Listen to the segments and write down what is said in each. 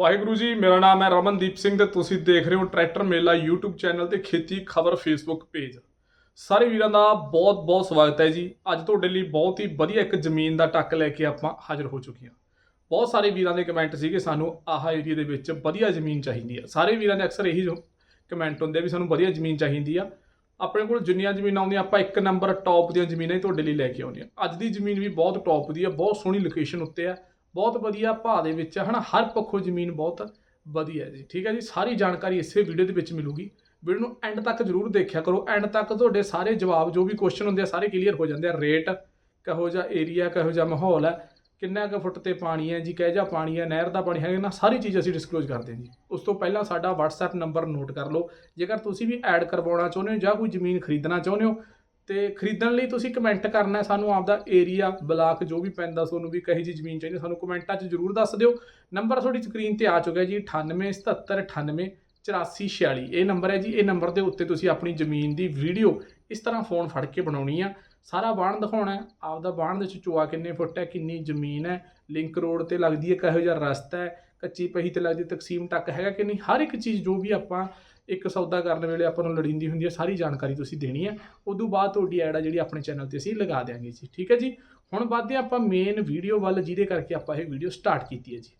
ਵਾਹਿਗੁਰੂ ਜੀ, ਮੇਰਾ ਨਾਮ ਹੈ ਰਮਨਦੀਪ ਸਿੰਘ ਤੇ ਤੁਸੀਂ ਦੇਖ ਰਹੇ ਹੋ ਟਰੈਕਟਰ ਮੇਲਾ YouTube ਚੈਨਲ ਤੇ ਖੇਤੀ ਖਬਰ Facebook ਪੇਜ ਸਾਰੇ ਵੀਰਾਂ ਦਾ ਬਹੁਤ ਬਹੁਤ ਸਵਾਗਤ ਹੈ ਜੀ। ਅੱਜ ਤੁਹਾਡੇ ਲਈ ਬਹੁਤ ਹੀ ਵਧੀਆ ਇੱਕ ਜ਼ਮੀਨ ਦਾ ਟੱਕ ਲੈ ਕੇ ਆਪਾਂ ਹਾਜ਼ਰ ਹੋ ਚੁੱਕੇ ਹਾਂ। ਬਹੁਤ ਸਾਰੇ ਵੀਰਾਂ ਦੇ ਕਮੈਂਟ ਸੀਗੇ, ਸਾਨੂੰ ਆਹ ਏਰੀਆ ਦੇ ਵਿੱਚ ਵਧੀਆ ਜ਼ਮੀਨ ਚਾਹੀਦੀ ਹੈ ਸਾਰੇ ਵੀਰਾਂ ਦੇ ਅਕਸਰ ਇਹੀ ਕਮੈਂਟ ਹੁੰਦੇ ਆ ਵੀ ਸਾਨੂੰ ਵਧੀਆ ਜ਼ਮੀਨ ਚਾਹੀਦੀ ਆ। ਆਪਣੇ ਕੋਲ ਜਿੰਨੀਆਂ ਜ਼ਮੀਨਾਂ ਆਉਂਦੀਆਂ, ਆਪਾਂ ਇੱਕ ਨੰਬਰ ਟੌਪ ਦੀਆਂ ਜ਼ਮੀਨਾਂ ਹੀ ਤੁਹਾਡੇ ਲਈ ਲੈ ਕੇ ਆਉਂਦੇ ਆ ਅੱਜ ਦੀ ਜ਼ਮੀਨ ਵੀ ਬਹੁਤ ਟੌਪ ਦੀ ਆ, ਬਹੁਤ ਸੋਹਣੀ ਲੋਕੇਸ਼ਨ ਉੱਤੇ ਆ। ਬਹੁਤ ਵਧੀਆ ਭਾਅ ਦੇ ਵਿੱਚ ਆ, ਹਨਾ ਹਰ ਪੱਖੋਂ ਜ਼ਮੀਨ ਬਹੁਤ ਵਧੀਆ ਜੀ। ਠੀਕ ਹੈ ਜੀ ਸਾਰੀ ਜਾਣਕਾਰੀ ਇਸੇ ਵੀਡੀਓ ਦੇ ਵਿੱਚ ਮਿਲੂਗੀ। ਵੀਡੀਓ ਨੂੰ ਐਂਡ ਤੱਕ ਜਰੂਰ ਦੇਖਿਆ ਕਰੋ। ਐਂਡ ਤੱਕ ਤੁਹਾਡੇ ਸਾਰੇ ਜਵਾਬ ਜੋ ਵੀ ਕੁਐਸਚਨ ਹੁੰਦੇ ਆ ਸਾਰੇ ਕਲੀਅਰ ਹੋ ਜਾਂਦੇ ਆ। ਰੇਟ ਕਹੋ ਜਿਹਾ ਏਰੀਆ ਕਹੋ ਜਿਹਾ ਮਾਹੌਲ ਹੈ ਕਿੰਨਾ ਕੁ ਫੁੱਟ ਤੇ ਪਾਣੀ ਹੈ ਜੀ ਕਿਹੋ ਜਿਹਾ ਪਾਣੀ ਹੈ ਨਹਿਰ ਦਾ ਪਾਣੀ ਹੈ ਨਾ ਸਾਰੀ ਚੀਜ਼ ਅਸੀਂ ਡਿਸਕਲੋਜ਼ ਕਰਦੇ ਹਾਂ ਜੀ। ਉਸ ਤੋਂ ਪਹਿਲਾਂ ਸਾਡਾ WhatsApp ਨੰਬਰ ਨੋਟ ਕਰ ਲਓ। ਜੇਕਰ ਤੁਸੀਂ ਵੀ ਐਡ ਕਰਵਾਉਣਾ ਚਾਹੁੰਦੇ ਹੋ ਜਾਂ ਕੋਈ ਜ਼ਮੀਨ ਖਰੀਦਣਾ ਚਾਹੁੰਦੇ ਹੋ ਤੇ ਖਰੀਦਣ ਲਈ ਤੁਸੀਂ ਕਮੈਂਟ ਕਰਨਾ ਸਾਨੂੰ ਆਪਦਾ ਏਰੀਆ ਬਲਾਕ ਜੋ ਵੀ ਪੈਂਦਾ, ਤੁਹਾਨੂੰ ਵੀ ਕਹੀ ਜੀ ਜ਼ਮੀਨ ਚਾਹੀਦੀ ਸਾਨੂੰ ਕਮੈਂਟਾਂ 'ਚ ਜਰੂਰ ਦੱਸ ਦਿਓ। ਨੰਬਰ ਤੁਹਾਡੀ ਸਕਰੀਨ ਤੇ ਆ ਚੁੱਕਿਆ ਜੀ 987798 8446 ਇਹ ਨੰਬਰ ਹੈ ਜੀ, ਇਹ ਨੰਬਰ ਦੇ ਉੱਤੇ ਤੁਸੀਂ ਆਪਣੀ ਜ਼ਮੀਨ ਦੀ ਵੀਡੀਓ ਇਸ ਤਰ੍ਹਾਂ ਫੋਨ ਫੜ ਕੇ ਬਣਾਉਣੀ ਆ। ਸਾਰਾ ਬਾਣ ਦਿਖਾਉਣਾ ਹੈ, ਆਪਦਾ ਬਾਣ ਦੇ ਵਿੱਚ ਚੋਆ ਕਿੰਨੇ ਫੁੱਟ ਹੈ, ਕਿੰਨੀ ਜ਼ਮੀਨ ਹੈ ਲਿੰਕ ਰੋਡ ਤੇ ਲੱਗਦੀ ਹੈ, ਕਿਹੋ ਜਿਹਾ ਰਸਤਾ ਹੈ, ਕੱਚੀ ਪਹੀ ਤੇ ਲੱਗਦੀ ਤਕਸੀਮ ਤੱਕ ਹੈਗਾ ਕਿ ਨਹੀਂ, ਹਰ ਇੱਕ ਚੀਜ਼ ਜੋ ਵੀ ਆਪਾਂ ਇੱਕ ਸੌਦਾ ਕਰਨ ਵੇਲੇ ਆਪਾਂ ਨੂੰ ਲੋੜੀਂਦੀ ਹੁੰਦੀ ਹੈ, ਸਾਰੀ ਜਾਣਕਾਰੀ ਤੁਸੀਂ ਦੇਣੀ ਹੈ। ਉਦੋਂ ਬਾਅਦ ਤੁਹਾਡੀ ਐਡ ਆ ਜਿਹੜੀ ਆਪਣੇ ਚੈਨਲ ਤੇ ਅਸੀਂ ਲਗਾ ਦਿਆਂਗੇ ਜੀ, ਠੀਕ ਹੈ ਜੀ? ਹੁਣ ਵੱਧਦੇ ਹਾਂ ਆਪਾਂ ਮੇਨ ਵੀਡੀਓ ਵੱਲ, ਜਿਹਦੇ ਕਰਕੇ ਆਪਾਂ ਇਹ ਵੀਡੀਓ ਸਟਾਰਟ ਕੀਤੀ ਹੈ ਜੀ।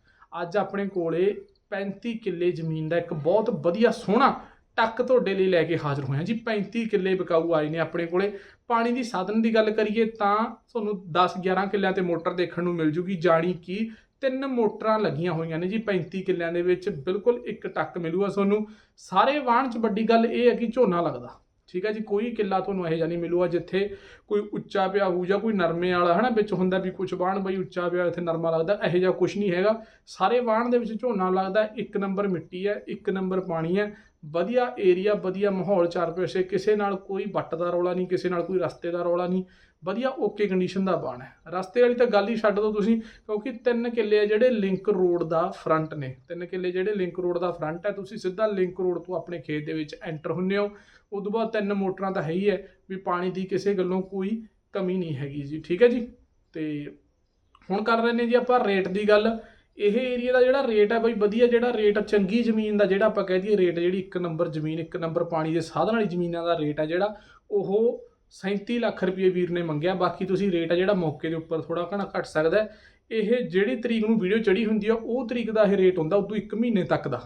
ਅੱਜ ਆਪਣੇ ਕੋਲੇ 35 ਕਿੱਲੇ ਜ਼ਮੀਨ ਦਾ ਇੱਕ ਬਹੁਤ ਵਧੀਆ ਸੋਹਣਾ ਟੱਕ ਤੁਹਾਡੇ ਲਈ ਲੈ ਕੇ ਹਾਜ਼ਰ ਹੋਏ ਹਾਂ ਜੀ। 35 ਕਿੱਲੇ ਬਕਾਊ ਆਏ ਨੇ ਆਪਣੇ ਕੋਲੇ। ਪਾਣੀ ਦੀ ਸਾਧਨ ਦੀ ਗੱਲ ਕਰੀਏ ਤਾਂ ਤੁਹਾਨੂੰ 10 11 ਕਿੱਲਿਆਂ ਤੇ ਮੋਟਰ ਦੇਖਣ ਨੂੰ ਮਿਲ ਜੂਗੀ। ਜਾਣੀ ਕਿ ਤਿੰਨ ਮੋਟਰਾਂ ਲੱਗੀਆਂ ਹੋਈਆਂ ਨੇ ਜੀ 35 ਕਿੱਲਿਆਂ ਦੇ ਵਿੱਚ। ਬਿਲਕੁਲ ਇੱਕ ਟੱਕ ਮਿਲੂਗਾ ਤੁਹਾਨੂੰ। ਸਾਰੇ ਵਾਹਣ 'ਚ ਵੱਡੀ ਗੱਲ ਇਹ ਹੈ ਕਿ ਝੋਨਾ ਲੱਗਦਾ। ਠੀਕ ਹੈ ਜੀ, ਕੋਈ ਕਿੱਲਾ ਤੁਹਾਨੂੰ ਇਹੋ ਜਿਹਾ ਨਹੀਂ ਮਿਲੂਗਾ ਜਿੱਥੇ ਕੋਈ ਉੱਚਾ ਪਿਆ ਹੋਊ ਜਾਂ ਕੋਈ ਨਰਮੇ ਵਾਲਾ, ਹਨਾ, ਵਿੱਚ ਹੁੰਦਾ ਵੀ ਕੁਝ ਵਾਹਣ ਬਈ ਉੱਚਾ ਪਿਆ, ਇੱਥੇ ਨਰਮਾ ਲੱਗਦਾ, ਇਹੋ ਜਿਹਾ ਕੁਝ ਨਹੀਂ ਹੈਗਾ। ਸਾਰੇ ਵਾਹਣ ਦੇ ਵਿੱਚ ਝੋਨਾ ਲੱਗਦਾ, ਇੱਕ ਨੰਬਰ ਮਿੱਟੀ ਹੈ, ਇੱਕ ਨੰਬਰ ਪਾਣੀ ਹੈ ਵਧੀਆ ਏਰੀਆ ਵਧੀਆ ਮਾਹੌਲ ਚਾਰ ਪੈਸੇ ਕਿਸੇ ਨਾਲ ਕੋਈ ਵੱਟ ਦਾ ਰੌਲਾ ਨਹੀਂ, ਕਿਸੇ ਨਾਲ ਕੋਈ ਰਸਤੇ ਦਾ ਰੌਲਾ ਨਹੀਂ, ਵਧੀਆ ਓਕੇ ਕੰਡੀਸ਼ਨ ਦਾ ਬਾਣ ਹੈ। ਰਸਤੇ ਵਾਲੀ ਤਾਂ ਗੱਲ ਹੀ ਛੱਡ ਦਿਓ ਤੁਸੀਂ, ਕਿਉਂਕਿ ਤਿੰਨ ਕਿੱਲੇ ਆ ਜਿਹੜੇ ਲਿੰਕ ਰੋਡ ਦਾ ਫਰੰਟ ਨੇ। ਤਿੰਨ ਕਿੱਲੇ ਜਿਹੜੇ ਲਿੰਕ ਰੋਡ ਦਾ ਫਰੰਟ ਹੈ, ਤੁਸੀਂ ਸਿੱਧਾ ਲਿੰਕ ਰੋਡ ਤੋਂ ਆਪਣੇ ਖੇਤ ਦੇ ਵਿੱਚ ਐਂਟਰ ਹੁੰਨੇ ਹੋ। ਉਦੋਂ ਬਾਅਦ ਤਿੰਨ ਮੋਟਰਾਂ ਤਾਂ ਹੈ ਹੀ ਹੈ, ਵੀ ਪਾਣੀ ਦੀ ਕਿਸੇ ਗੱਲੋਂ ਕੋਈ ਕਮੀ ਨਹੀਂ ਹੈਗੀ ਜੀ, ਠੀਕ ਹੈ ਜੀ? ਤੇ ਹੁਣ ਕਰ ਰਹੇ ਨੇ ਜੀ ਆਪਾਂ ਰੇਟ ਦੀ ਗੱਲ। ਇਹ ਏਰੀਆ ਦਾ ਜਿਹੜਾ ਰੇਟ ਹੈ ਬਈ ਵਧੀਆ, ਜਿਹੜਾ ਰੇਟ ਆ, ਚੰਗੀ ਜ਼ਮੀਨ ਦਾ ਜਿਹੜਾ ਆਪਾਂ ਕਹਿ ਦਈਏ ਰੇਟ ਜਿਹੜੀ ਇੱਕ ਨੰਬਰ ਜ਼ਮੀਨ, ਇੱਕ ਨੰਬਰ ਪਾਣੀ ਦੇ ਸਾਧਨ ਵਾਲੀ ਜ਼ਮੀਨਾਂ ਦਾ ਰੇਟ ਹੈ ਜਿਹੜਾ, ਉਹ 37 ਲੱਖ ਰੁਪਏ ਵੀਰ ਨੇ ਮੰਗਿਆ। ਬਾਕੀ ਤੁਸੀਂ ਰੇਟ ਆ ਜਿਹੜਾ ਮੌਕੇ ਦੇ ਉੱਪਰ ਥੋੜਾ ਘਣਾ ਘਟ ਸਕਦਾ ਇਹ ਜਿਹੜੀ ਤਰੀਕ ਨੂੰ ਵੀਡੀਓ ਚੜੀ ਹੁੰਦੀ ਆ, ਉਹ ਤਰੀਕ ਦਾ ਇਹ ਰੇਟ ਹੁੰਦਾ, ਉਦੋਂ 1 ਮਹੀਨੇ ਤੱਕ ਦਾ।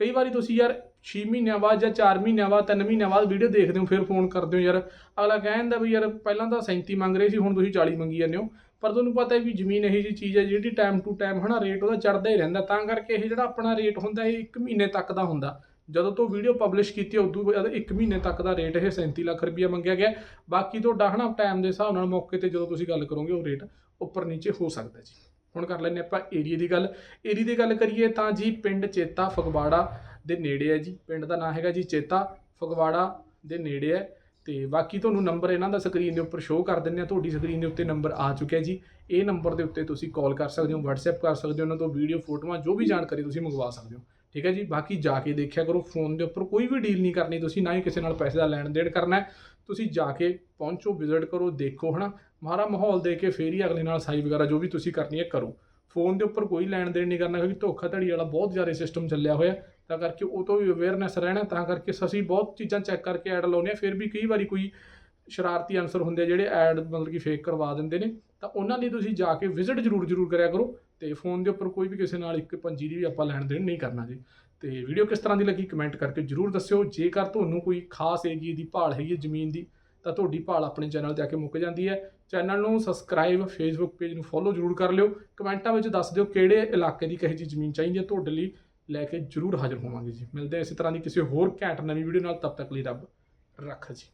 ਕਈ ਵਾਰੀ ਤੁਸੀਂ ਯਾਰ 6 ਮਹੀਨਿਆਂ ਬਾਅਦ ਜਾਂ 4 ਮਹੀਨਿਆਂ ਬਾਅਦ 3 ਮਹੀਨਿਆਂ ਬਾਅਦ ਵੀਡੀਓ ਦੇਖਦੇ ਹੋ, ਫਿਰ ਫੋਨ ਕਰਦੇ ਹੋ ਯਾਰ। ਅਗਲਾ ਕਹਿੰਦਾ ਵੀ ਯਾਰ, ਪਹਿਲਾਂ ਤਾਂ 37 ਮੰਗ ਰਹੇ ਸੀ, ਹੁਣ ਤੁਸੀਂ 40 ਮੰਗੀ ਜਾਂਦੇ ਹੋ। ਪਰ ਤੁਹਾਨੂੰ ਪਤਾ ਹੈ ਵੀ ਜ਼ਮੀਨ ਇਹੋ ਜਿਹੀ ਚੀਜ਼ ਹੈ ਜਿਹੜੀ ਟਾਈਮ ਟੂ ਟਾਈਮ ਹਨਾ ਰੇਟ ਉਹਦਾ ਚੜਦਾ ਹੀ ਰਹਿੰਦਾ, ਤਾਂ ਕਰਕੇ ਇਹ ਜਿਹੜਾ ਆਪਣਾ ਰੇਟ ਹੁੰਦਾ ਇਹ 1 ਮਹੀਨੇ ਤੱਕ ਦਾ ਹੁੰਦਾ। ਜਦੋਂ ਤੋਂ ਵੀਡੀਓ ਪਬਲਿਸ਼ ਕੀਤੀ ਉਦੋਂ ਬਾਅਦ 1 ਮਹੀਨੇ ਤੱਕ ਦਾ ਰੇਟ ਇਹ 37 ਲੱਖ ਰੁਪਈਆ ਮੰਗਿਆ ਗਿਆ। ਬਾਕੀ ਤੁਹਾਡਾ ਹਨਾ ਟਾਈਮ ਦੇ ਹਿਸਾਬ ਨਾਲ ਮੌਕੇ ਤੇ ਜਦੋਂ ਤੁਸੀਂ ਗੱਲ ਕਰੋਗੇ, ਉਹ ਰੇਟ ਉੱਪਰ ਨੀਚੇ ਹੋ ਸਕਦਾ ਜੀ। ਹੁਣ ਕਰ ਲੈਂਦੇ ਆਪਾਂ ਏਰੀਆ ਦੀ ਗੱਲ। ਏਰੀਆ ਦੀ ਗੱਲ ਕਰੀਏ ਤਾਂ ਜੀ ਪਿੰਡ ਚੇਤਾ ਫਗਵਾੜਾ ਦੇ ਨੇੜੇ ਹੈ ਜੀ। ਪਿੰਡ ਦਾ ਨਾਮ ਹੈਗਾ ਜੀ ਚੇਤਾ ਫਗਵਾੜਾ ਦੇ ਨੇੜੇ ਹੈ। ਤੇ ਬਾਕੀ ਤੁਹਾਨੂੰ ਨੰਬਰ ਇਹਨਾਂ ਦਾ ਸਕਰੀਨ ਦੇ ਉੱਪਰ ਸ਼ੋਅ ਕਰ ਦਿੰਦੇ ਆ ਤੁਹਾਡੀ ਸਕਰੀਨ ਦੇ ਉੱਤੇ ਨੰਬਰ ਆ ਚੁੱਕਿਆ ਜੀ। ਇਹ ਨੰਬਰ ਦੇ ਉੱਤੇ ਤੁਸੀਂ ਕਾਲ ਕਰ ਸਕਦੇ ਹੋ, WhatsApp ਕਰ ਸਕਦੇ ਹੋ, ਉਹਨਾਂ ਤੋਂ ਵੀਡੀਓ ਫੋਟੋਆਂ, ਜੋ ਵੀ ਜਾਣਕਾਰੀ ਤੁਸੀਂ ਮੰਗਵਾ ਸਕਦੇ ਹੋ। ਠੀਕ ਹੈ ਜੀ? ਬਾਕੀ ਜਾ ਕੇ ਦੇਖਿਆ ਕਰੋ ਫੋਨ ਦੇ ਉੱਪਰ ਕੋਈ ਵੀ ਡੀਲ ਨਹੀਂ ਕਰਨੀ ਤੁਸੀਂ, ਨਾ ਹੀ ਕਿਸੇ ਨਾਲ ਪੈਸੇ ਦਾ ਲੈਣ ਦੇਣ ਕਰਨਾ ਤੁਸੀਂ ਜਾ ਕੇ ਪਹੁੰਚੋ ਵਿਜ਼ਿਟ ਕਰੋ, ਦੇਖੋ, ਹਨਾ? ਮਾਰਾ ਮਾਹੌਲ ਦੇ ਕੇ ਫੇਰ ਹੀ ਅਗਲੇ ਨਾਲ ਸਾਈ ਵਗੈਰਾ ਜੋ ਵੀ ਤੁਸੀਂ ਕਰਨੀ ਹੈ, ਕਰੋ। ਫੋਨ ਦੇ ਉੱਪਰ ਕੋਈ ਲੈਣ ਦੇਣ ਨਹੀਂ ਕਰਨਾ, ਕਿਉਂਕਿ ਧੋਖਾਧੜੀ ਵਾਲਾ ਬਹੁਤ ਜ਼ਿਆਦਾ ਸਿਸਟਮ ਚੱਲਿਆ ਹੋਇਆ। ਤਾਂ ਕਰਕੇ ਉਹ ਤੋਂ ਵੀ ਅਵੇਅਰਨੈਸ ਰਹਿਣਾ, ਤਾਂ ਕਰਕੇ ਅਸੀਂ ਬਹੁਤ ਚੀਜ਼ਾਂ ਚੈੱਕ ਕਰਕੇ ਐਡ ਲਾਉਂਦੇ ਆ ਫਿਰ ਵੀ ਕਈ ਵਾਰੀ ਕੋਈ ਸ਼ਰਾਰਤੀ ਅਨਸਰ ਹੁੰਦੇ ਆ ਜਿਹੜੇ ਐਡ ਮਤਲਬ ਕਿ ਫੇਕ ਕਰਵਾ ਦਿੰਦੇ ਨੇ, ਤਾਂ ਉਹਨਾਂ ਲਈ ਤੁਸੀਂ ਜਾ ਕੇ ਵਿਜ਼ਿਟ ਜ਼ਰੂਰ ਜ਼ਰੂਰ ਕਰਿਆ ਕਰੋ ਤੇ ਫੋਨ ਦੇ ਉੱਪਰ ਕੋਈ ਵੀ ਕਿਸੇ ਨਾਲ ਇੱਕ ਪੰਜੀ ਦੀ ਵੀ ਆਪਾਂ ਲੈਣ ਦੇਣ ਨਹੀਂ ਕਰਨਾ ਜੀ। ਤੇ ਵੀਡੀਓ ਕਿਸ ਤਰ੍ਹਾਂ ਦੀ ਲੱਗੀ ਕਮੈਂਟ ਕਰਕੇ ਜਰੂਰ ਦੱਸਿਓ, ਜੇਕਰ ਤੁਹਾਨੂੰ ਕੋਈ ਖਾਸ ਏਰੀਏ ਦੀ ਭਾਲ ਹੈਗੀ ਹੈ ਜ਼ਮੀਨ ਦੀ, ਤਾਂ ਤੁਹਾਡੀ ਭਾਲ ਆਪਣੇ ਚੈਨਲ ਤੇ ਆ ਕੇ ਮੁੱਕ ਜਾਂਦੀ ਹੈ। ਚੈਨਲ ਨੂੰ ਸਬਸਕ੍ਰਾਈਬ ਫੇਸਬੁੱਕ ਪੇਜ ਨੂੰ ਫੋਲੋ ਜਰੂਰ ਕਰ ਲਿਓ। ਕਮੈਂਟਾਂ ਵਿੱਚ ਦੱਸ ਦਿਓ ਕਿਹੜੇ ਇਲਾਕੇ ਦੀ ਕਹੇ ਜੀ ਜ਼ਮੀਨ ਚਾਹੀਦੀ ਹੈ, ਤੁਹਾਡੇ ਲਈ ਲੈ ਕੇ ਜਰੂਰ ਹਾਜ਼ਰ ਹੋਵਾਂਗੇ ਜੀ। ਮਿਲਦੇ ਹਾਂ ਇਸੇ ਤਰ੍ਹਾਂ ਦੀ ਕਿਸੇ ਹੋਰ ਘੈਂਟ ਨਵੀਂ ਵੀਡੀਓ ਨਾਲ ਤਬ ਤੱਕ ਲਈ ਰੱਬ ਰੱਖ ਜੀ।